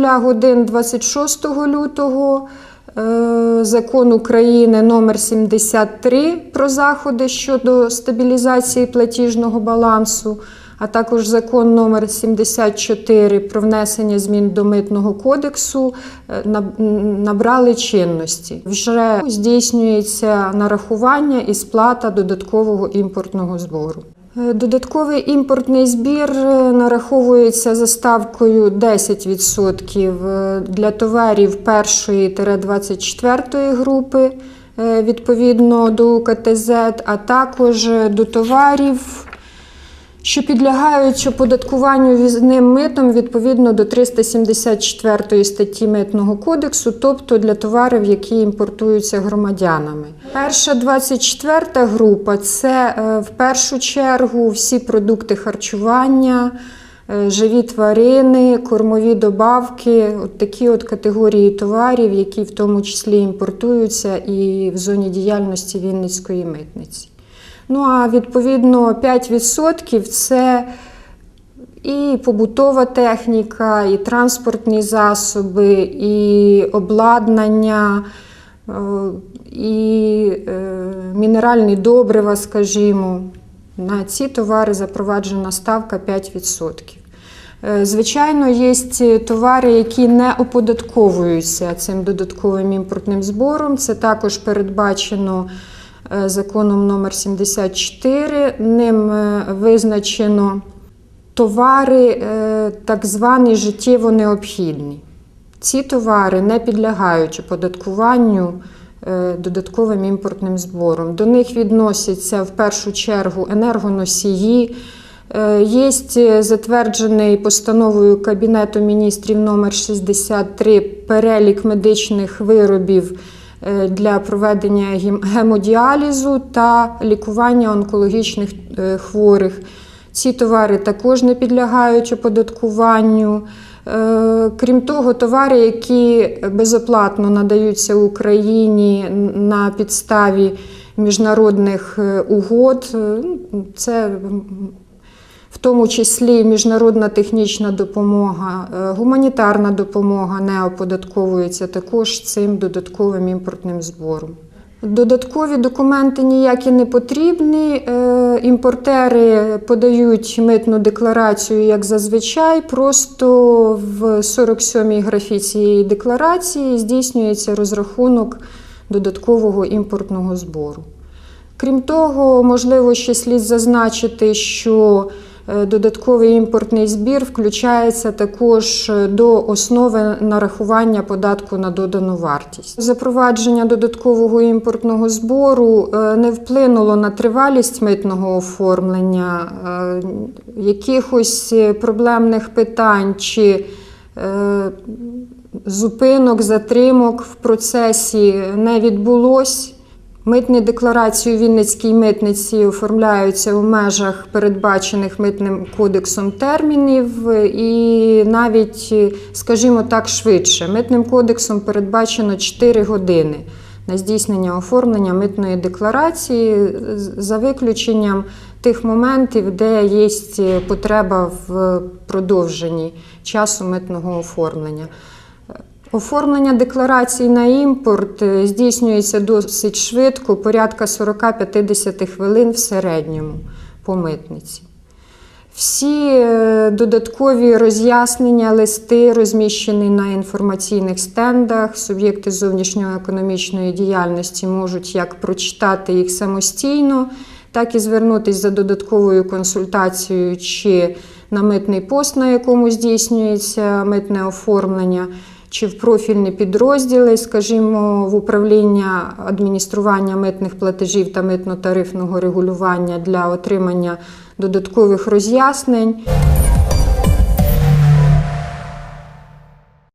нуля годин 26 лютого е, закон України номер 73 про заходи щодо стабілізації платіжного балансу, а також закон номер 74 про внесення змін до митного кодексу е, набрали чинності. Вже здійснюється нарахування і сплата додаткового імпортного збору. Е, Додатковий імпортний збір е, нараховується за ставкою 10% е, для товарів 1-24 групи е, відповідно до УКТЗ, а також до товарів, що підлягають оподаткуванню візним митом відповідно до 374 статті Митного кодексу, тобто для товарів, які імпортуються громадянами. Перша 24 група це е, в першу чергу всі продукти харчування. е, Живі тварини, кормові добавки, от такі от категорії товарів, які в тому числі імпортуються і в зоні діяльності Вінницької митниці. Ну а відповідно 5% це і побутова техніка, і транспортні засоби, і обладнання, е, і е, мінеральні добрива, скажімо. На ці товари запроваджена ставка 5%. Е, Звичайно, є товари, які не оподатковуються цим додатковим імпортним збором. Це також передбачено законом номер 74. Ним е, визначено товари е, так звані життєво необхідні. Ці товари не підлягають оподаткуванню е, додатковим імпортним збором. До них відносяться в першу чергу енергоносії. Е, Є затверджений постановою Кабінету міністрів номер 63 перелік медичних виробів е, для проведення гем- гемодіалізу та лікування онкологічних е, хворих. Ці товари також не підлягають оподаткуванню. Е, Крім того, товари, які безоплатно надаються Україні на підставі міжнародних е, угод, е, ну, це в тому числі міжнародна технічна допомога, е, гуманітарна допомога не оподатковується також цим додатковим імпортним збором. Додаткові документи ніякі не потрібні. Е, Імпортери подають митну декларацію, як зазвичай. Просто в 47-й графі цієї декларації здійснюється розрахунок додаткового імпортного збору. Крім того, можливо, ще слід зазначити, що додатковий імпортний збір включається також е, до основи нарахування податку на додану вартість. Запровадження додаткового імпортного збору е, не вплинуло на тривалість митного оформлення, е, якихось е, проблемних питань чи е, зупинок, затримок в процесі не відбулось. Митні декларації у Вінницькій митниці оформляються у межах передбачених митним кодексом термінів і навіть, скажімо так, швидше. Митним кодексом передбачено 4 години на здійснення оформлення митної декларації за виключенням тих моментів, де є потреба в продовженні часу митного оформлення. Оформлення декларацій на імпорт е, здійснюється досить швидко, порядка 40-50 хвилин в середньому по митниці. Всі е, додаткові роз'яснення, листи розміщені на інформаційних стендах. Суб'єкти зовнішньоекономічної діяльності можуть як прочитати їх самостійно, так і звернутися за додатковою консультацією чи на митний пост, на якому здійснюється митне оформлення, чи в профільні підрозділи, скажімо, в управління адміністрування митних платежів та митно-тарифного регулювання для отримання додаткових роз'яснень.